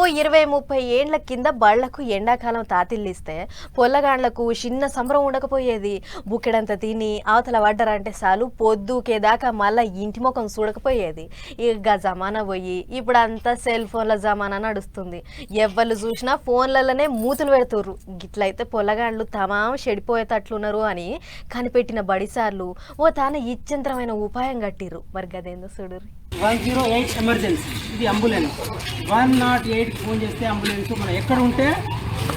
ఓ ఇరవై ముప్పై ఏండ్ల కింద బళ్ళకు ఎండాకాలం తాతిల్లిస్తే పొల్లగాండ్లకు చిన్న సంబరం ఉండకపోయేది. బుక్కెడంత తిని అవతల పడ్డరంటే చాలు పొద్దుకేదాకా మళ్ళా ఇంటి ముఖం చూడకపోయేది. ఇక జమానా పోయి ఇప్పుడు అంతా సెల్ ఫోన్ల జమానా నడుస్తుంది. ఎవరు చూసినా ఫోన్లలోనే మూతులు పెడుతుర్రు. గిట్లయితే పొల్లగాండ్లు తమాం చెడిపోయేటట్లున్నారు అని కనిపెట్టిన బడిసార్లు ఓ తాను ఇచ్చంతరమైన ఉపాయం కట్టిర్రు. మరి గదేందో చూడరు వన్ జీరో ఎయిట్ ఎమర్జెన్సీ ఇది ambulance. One nought eight phone చేస్తే అంబులెన్స్ మనం ఎక్కడ ఉంటే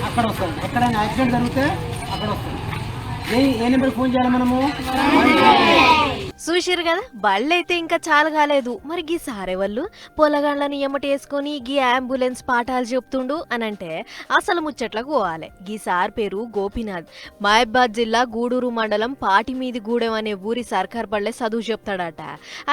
అక్కడ వస్తుంది ఎక్కడైనా యాక్సిడెంట్ జరిగితే అక్కడ వస్తుంది ఏ ఏ నెంబర్ ఫోన్ చేయాలి మనము? చూసిరు కదా బళ్ళైతే ఇంకా చాలా కాలేదు. మరి గీ సారే వాళ్ళు పొలగాళ్ళని ఎమ్మటేసుకొని గీ అంబులెన్స్ పాఠాలు చెప్తుండు అని అంటే అసలు ముచ్చట్లకు పోవాలి. గీ సార్ పేరు గోపీనాథ్. మహబాద్ జిల్లా గూడూరు మండలం పాటిమీది గూడెం అనే ఊరి సర్కార్ బళ్ళే చదువు చెప్తాడట.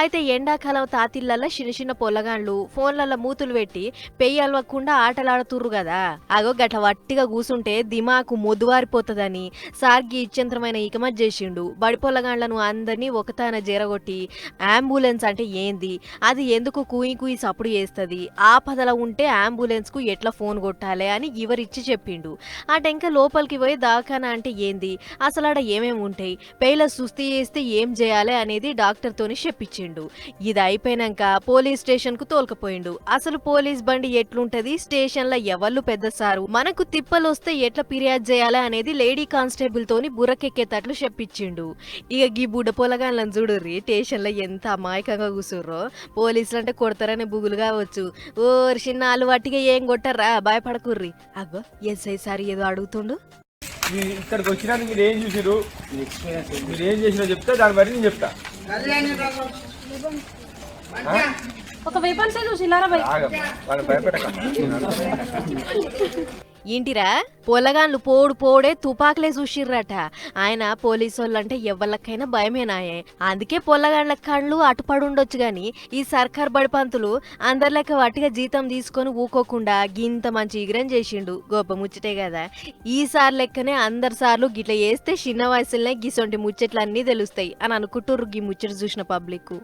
అయితే ఎండాకాలం తాతిళ్ళల్లో చిన్న చిన్న పొలగాండ్లు ఫోన్లలో మూతులు పెట్టి పెయ్యి అలవకుండా ఆటలాడుతుర్రు కదా. అగో గట వట్టిగా కూసుంటే దిమాకు మొద్దువారిపోతుందని సార్ గీ ఇచ్చంతరమైన ఇకమత్ చేసిండు. బడి పొలగాండ్లను అందరినీ ఒకతాన జరగొట్టి అంబులెన్స్ అంటే ఏంది? అది ఎందుకు కూయి కూయి సప్పుడు చేస్తుంది? ఆపదల ఉంటే అంబులెన్స్కు ఎట్లా ఫోన్ కొట్టాలి అని ఇవరిచ్చి చెప్పిండు. ఆ టెంక లోపలికి పోయి దాఖానా అంటే ఏంది? అసలు ఆడ ఏమేమి ఉంటాయి? పేల సుస్థి చేస్తే ఏం చేయాలి అనేది డాక్టర్ తోని చెప్పించిండు. ఇది అయిపోయినాక పోలీస్ స్టేషన్కు తోలుకపోయిండు. అసలు పోలీస్ బండి ఎట్లుంటది? స్టేషన్లో ఎవళ్ళు పెద్ద సారు? మనకు తిప్పలు వస్తే ఎట్లా ఫిర్యాదు చేయాలి అనేది లేడీ కానిస్టేబుల్ తోని బుర్రకెక్కేటట్లు చెప్పించిండు. ఇక గీ బుడ్డ పొలగాళ్ళని చూడుర్రి స్టేషన్లో ఎంత అమాయకంగా కూర్చుర్రో పోలీసులు అంటే కొడతారని బుగులు కావచ్చు. ఓ చిన్న అలవాటిగా ఏం కొట్టారా భయపడకుర్రి. అగ్గో ఎస్ఐ సార్ ఏదో అడుగుతుండు. మీరు ఇక్కడికి వచ్చినాక మీరు ఏం చూసారు మీరు ఏం చేసినా చెప్తే దాన్ని బట్టి నేను చెప్తా. ఒక వెపన్స్ చూసిల్లారా ఏంటిరా? పొలగాన్లు పోడు పోడే తుపాకులే చూసిర్రట. ఆయన పోలీసోళ్ళంటే ఎవళ్ళకైనా భయమేనాయే అందుకే పొల్లగాండ్ల కళ్ళు అటుపడుండొచ్చు గాని ఈ సర్కార్ బడిపంతులు అందరిలెక్క వట్టిగా జీతం తీసుకొని ఊకోకుండా గింత మంచి ఇగ్రం చేసిండు. గొప్ప ముచ్చటే కదా. ఈసారి లెక్కనే అందరి సార్లు గిట్ల వేస్తే చిన్న వయసులోనే గిసొంటి ముచ్చట్లన్నీ తెలుస్తాయి అని అనుకుంటుర్రు గీ ముచ్చట చూసిన పబ్లిక్